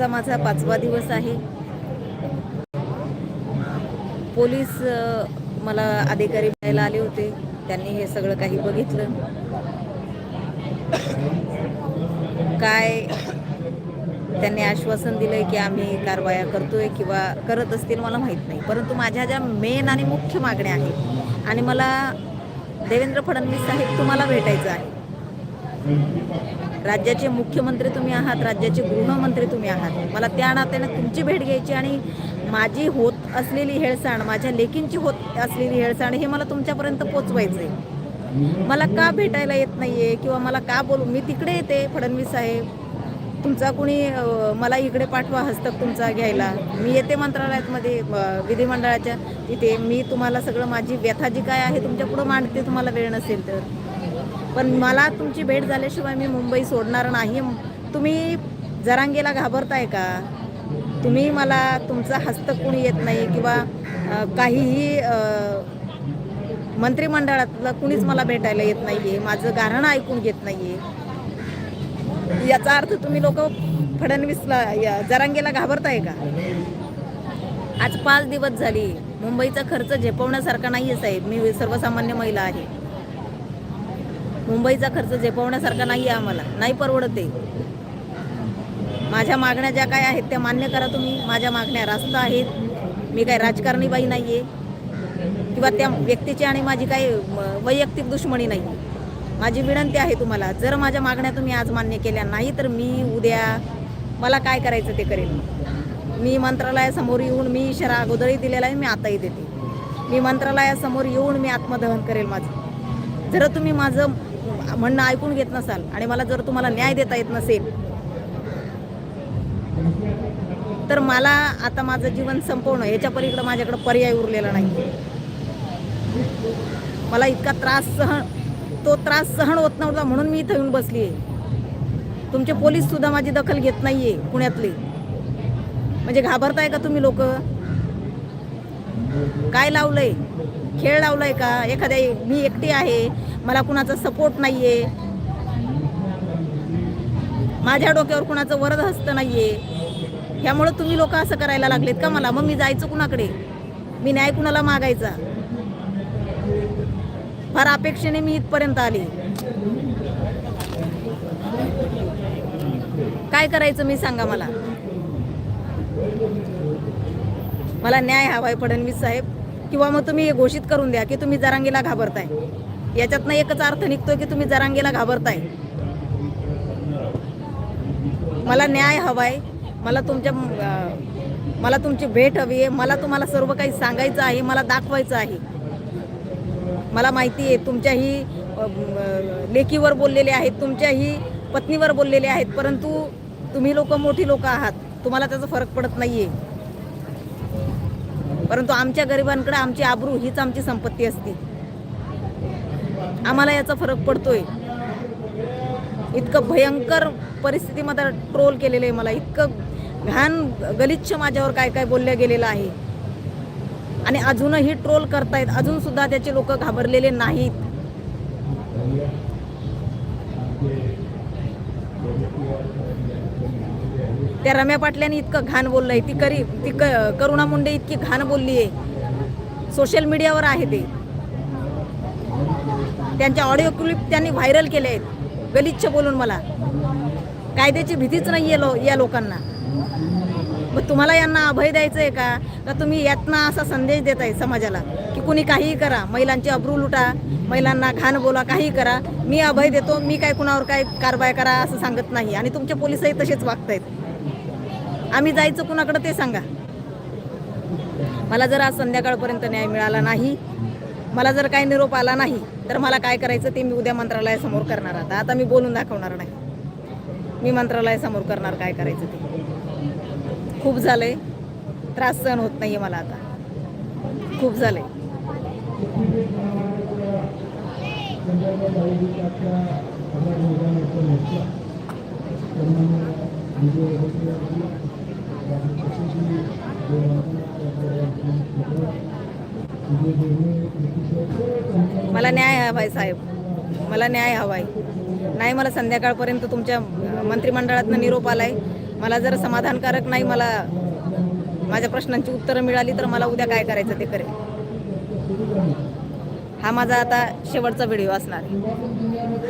आजचा माझा पाचवा दिवस आहे. पोलीस मला अधिकारी मिळायला आले होते. त्यांनी हे सगळं काही बघितलं. काय त्यांनी आश्वासन दिलंय की आम्ही कारवाया करतोय किंवा करत असतील मला माहीत नाही. परंतु माझ्या ज्या मेन आणि मुख्य मागण्या आहेत आणि मला देवेंद्र फडणवीस साहेब तुम्हाला भेटायचं आहे राज्याचे मुख्यमंत्री तुम्ही आहात राज्याचे गृहमंत्री तुम्ही आहात. मला त्या नात्याने तुमची भेट घ्यायची आणि माझी होत असलेली हेळसाण माझ्या लेकींची होत असलेली हेळसाण हे मला तुमच्यापर्यंत पोचवायचं आहे मला का भेटायला येत नाहीये किंवा मला का बोलू? मी तिकडे येते फडणवीस साहेब. तुमचा कुणी मला इकडे पाठवा हस्तक तुमचा घ्यायला. मी येते मंत्रालयातमध्ये विधिमंडळाच्या तिथे. मी तुम्हाला सगळं माझी व्यथा जी काय आहे तुमच्या पुढं मांडते तुम्हाला वेळ नसेल तर. पण मला तुमची भेट झाल्याशिवाय मी मुंबई सोडणार नाही. तुम्ही जरांगेला घाबरताय का? तुम्ही मला तुमचा हस्त कोणी येत नाही किंवा काहीही मंत्रिमंडळातलं कुणीच मला भेटायला येत नाहीये माझं गाणं ऐकून घेत नाहीये. याचा अर्थ तुम्ही लोक फडणवीसला या जरांगेला घाबरताय का? आज पाच दिवस झाली मुंबईचा खर्च झेपवण्यासारखा नाहीये साहेब. मी सर्वसामान्य महिला आहे. मुंबईचा खर्च झेपवण्यासारखा नाही आहे आम्हाला. नाही परवडत आहे माझ्या मागण्या ज्या काय आहेत त्या मान्य करा तुम्ही. माझ्या मागण्या रास्त आहेत. मी काय राजकारणी बाई नाही आहे किंवा त्या व्यक्तीची आणि माझी काही वैयक्तिक दुश्मनी नाही माझी विनंती आहे तुम्हाला जर माझ्या मागण्या तुम्ही आज मान्य केल्या नाही तर मी उद्या मला काय करायचं ते करेन मी मंत्रालयासमोर येऊन मी इशारा अगोदरही दिलेला आहे मी आताही देते. मी मंत्रालयासमोर येऊन मी आत्मदहन करेल माझं. जर तुम्ही माझं म्हणणं ऐकून घेत नसाल आणि मला जर तुम्हाला न्याय देता येत नसेल तर मला आता माझं जीवन संपवणं याच्या पलीकडे माझ्याकडे पर्याय उरलेला नाही. मला इतका त्रास सहन तो त्रास सहन होत नव्हता म्हणून मी इथं येऊन बसली आहे तुमचे पोलीस सुद्धा माझी दखल घेत नाहीये पुण्यातले. म्हणजे घाबरताय का तुम्ही लोक? काय लावलंय? खेळ लावलाय का? एखाद्या मी एकटी आहे मला कुणाचा सपोर्ट नाही आहे माझ्या डोक्यावर कुणाचं वरद हस्त आहे ह्यामुळं तुम्ही लोक असं करायला लागलेत का मला? मग मी जायचं कुणाकडे? मी न्याय कुणाला मागायचा? फार अपेक्षेने मी इथपर्यंत आली. काय करायचं मी सांगा मला? मला न्याय हवाय फडणवीस साहेब किंवा मग तुम्ही घोषित करून द्या की तुम्ही जरांगीला घाबरताय. याच्यातनं एकच अर्थ निघतोय की तुम्ही जरांगीला घाबरताय. मला न्याय हवाय मला तुमच्या मला तुमची भेट हवी आहे मला तुम्हाला सर्व काही सांगायचं आहे मला दाखवायचं आहे. मला माहिती आहे तुमच्याही लेकीवर बोललेले आहेत तुमच्याही पत्नीवर बोललेले आहेत परंतु तुम्ही लोक मोठी लोक आहात तुम्हाला त्याचा फरक पडत नाहीये. परंतु आमच्या गरिबांकडे आमची आबरू हीच आमची संपत्ती असते. आम्हाला याचा फरक पडतोय. इतकं भयंकर परिस्थितीमध्ये ट्रोल केलेलं आहे मला. इतकं घाण गलिच्छ माझ्यावर काय काय बोललं गेलेलं आहे. आणि अजूनही ट्रोल करतायत. अजून सुद्धा त्याचे लोक घाबरलेले नाहीत. त्या रम्या पाटल्याने इतकं घाण बोललंय. ती करी ती क करुणा मुंडे इतकी घाण बोलली आहे सोशल मीडियावर आहे ते. त्यांच्या ऑडिओ क्लिप त्यांनी व्हायरल केले आहेत. गलिच्छ बोलून मला. कायद्याची भीतीच नाही आहे लो या लोकांना. मग तुम्हाला यांना अभय द्यायचं आहे का? का तुम्ही यातनं असा संदेश देत आहे समाजाला की कुणी काहीही करा महिलांची अब्रू लुटा महिलांना घाण बोला काहीही करा. मी अभय देतो मी काय कुणावर काय कारवाई करा असं सांगत नाही. आणि तुमचे पोलिसही तसेच वागतायत. आम्ही जायचं कुणाकडं ते सांगा. मला जर आज संध्याकाळपर्यंत न्याय मिळाला नाही मला जर काही निरोप आला नाही तर मला काय करायचं ते मी उद्या मंत्रालयासमोर करणार आता. आता मी बोलून दाखवणार नाही. मी मंत्रालयासमोर करणार काय करायचं ते. खूप झालंय. त्रास सहन होत नाहीये मला आता. खूप झालंय. मला न्याय हवाय साहेब. मला न्याय हवाय. नाही मला संध्याकाळपर्यंत तुमच्या मंत्रिमंडळातनं निरोप आलाय. मला जर समाधानकारक नाही मला माझ्या प्रश्नांची उत्तरं मिळाली तर मला उद्या काय करायचं ते करेल हा माझा आता शेवटचा व्हिडिओ असणार आहे.